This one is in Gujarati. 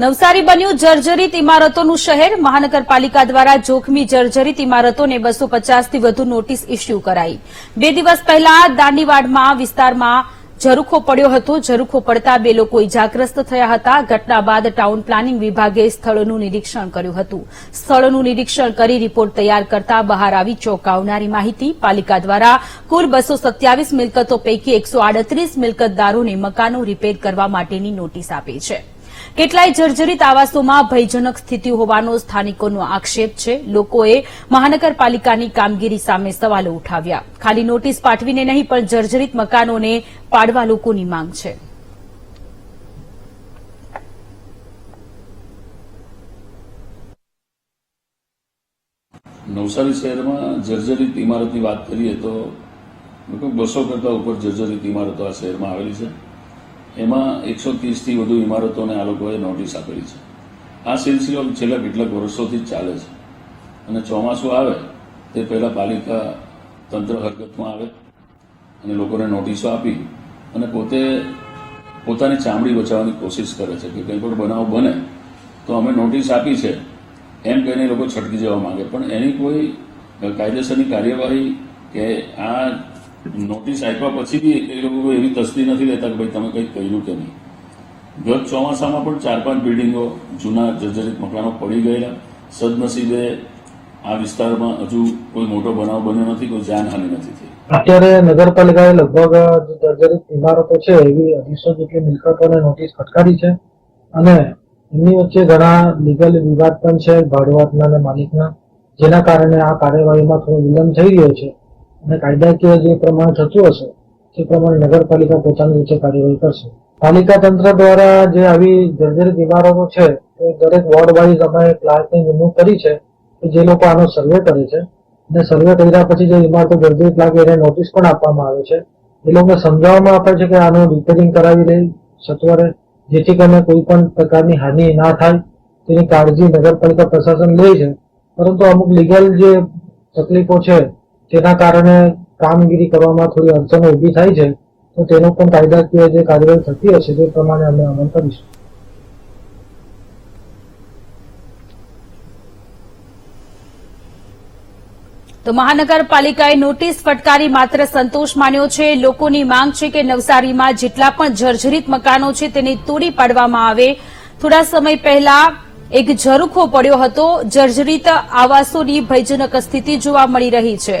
નવસારી બન્યું જર્જરિત ઇમારતોનું શહેર. મહાનગરપાલિકા દ્વારા જોખમી જર્જરિત ઇમારતોને બસો પચાસથી વધુ નોટિસ ઇસ્યુ કરાઈ. બે દિવસ પહેલા દાંડીવાડમાં વિસ્તારમાં ઝરૂખો પડ્યો હતો. ઝરૂખો પડતા બે લોકો ઇજાગ્રસ્ત થયા હતા. ઘટના બાદ ટાઉન પ્લાનિંગ વિભાગે સ્થળનું નિરીક્ષણ કર્યું હતું. સ્થળનું નિરીક્ષણ કરી રિપોર્ટ તૈયાર કરતા બહાર આવી ચોંકાવનારી માહિતી પાલિકા દ્વારા કુલ બસો સત્યાવીસ મિલકતો પૈકી એકસો આડત્રીસ મિલકતદારોને મકાનો રિપેર કરવા માટેની નોટિસ આપી છે. કેટલાય જર્જરિત આવાસોમાં ભયજનક સ્થિતિ હોવાનો સ્થાનિકોનો આક્ષેપ છે. લોકોએ મહાનગરપાલિકાની કામગીરી સામે સવાલો ઉઠાવ્યા. ખાલી નોટિસ પાઠવીને નહીં, પણ જર્જરિત મકાનોને પાડવા લોકોની માંગ છે. નવસારી શહેરમાં જર્જરિત ઇમારતની વાત કરીએ તો લગભગ બસો કરતા ઉપર જર્જરિત ઇમારતો આ શહેરમાં આવેલી છે. એમાં એકસો ત્રીસથી વધુ ઇમારતોને આ લોકોએ નોટિસ આપેલી છે. આ સિલસિલો છેલ્લા કેટલાક વર્ષોથી ચાલે છે. અને ચોમાસું આવે, તે પહેલાં પાલિકા તંત્ર હરકતમાં આવે અને લોકોને નોટિસો આપી અને પોતે પોતાની ચામડી બચાવવાની કોશિશ કરે છે કે કંઈ પણ બનાવ બને તો અમે નોટિસ આપી છે. એમ કહીને લોકો છટકી જવા માંગે. પણ એની કોઈ કાયદેસરની કાર્યવાહી કે આ નોટિસ આપ્યા પછી બી એ લોકો એવી તસ્દી નથી લેતા કે ભાઈ તમે કંઈક કર્યું કે નહીં. ગત ચોમાસામાં પણ ચાર પાંચ બિલ્ડિંગો જૂના જર્જરિત મકાનો પડી ગયેલા. સદનસીબે આ વિસ્તારમાં હજુ કોઈ મોટો બનાવ બન્યો નથી, કોઈ જાનહાનિ નથી થઈ. અત્યારે નગરપાલિકાએ લગભગ જર્જરિત ઇમારતો છે, એવી અઢીસો જેટલી મિલકતોને નોટિસ ફટકારી છે. અને એમની વચ્ચે ઘણા લીગલ વિવાદ પણ છે ભાડુઆતના અને માલિકના, જેના કારણે આ કાર્યવાહીમાં થોડો વિલંબ થઈ રહ્યો છે. અને કાયદાકીય જે પ્રમાણે થતું હશે, તે પ્રમાણે નગરપાલિકા પોતાની રીતે કાર્યવાહી કરશે. પાલિકા તંત્ર દ્વારા જે આવી જર્જરિત ઇમારતો છે, એ દરેક વોર્ડ વાઇઝ અમે ક્લાર્કની નિમણૂક કરી છે કે જે લોકો આનો સર્વે કરે છે અને સર્વે કર્યા પછી જે ઇમારતો જર્જરિત લાગે એને નોટિસ પણ આપવામાં આવે છે. એ લોકોને સમજાવવામાં આવે છે કે આનું રિપેરિંગ કરાવી દે સત્વરે, જેથી કરીને કોઈ પણ પ્રકારની હાનિ ના થાય. તેની કાળજી નગરપાલિકા પ્રશાસન લે છે. પરંતુ અમુક લીગલ જે તકલીફો છે તેના કારણે કામગીરી કરવામાં થોડી અડચણો ઊભી થાય છે, તો તેનો પણ કાયદાકીય જે કાર્યવાહી થતી હશે તે પ્રમાણે અમે અમલ કરીશું. તો મહાનગરપાલિકાએ નોટિસ ફટકારી માત્ર સંતોષ માન્યો છે, લોકોની માંગ છે કે નવસારીમાં જેટલા પણ જર્જરિત મકાનો છે તેને તોડી પાડવામાં આવે. થોડા સમય પહેલા એક ઝરૂખો પડ્યો હતો, જર્જરિત આવાસોની ભયજનક સ્થિતિ જોવા મળી રહી છે.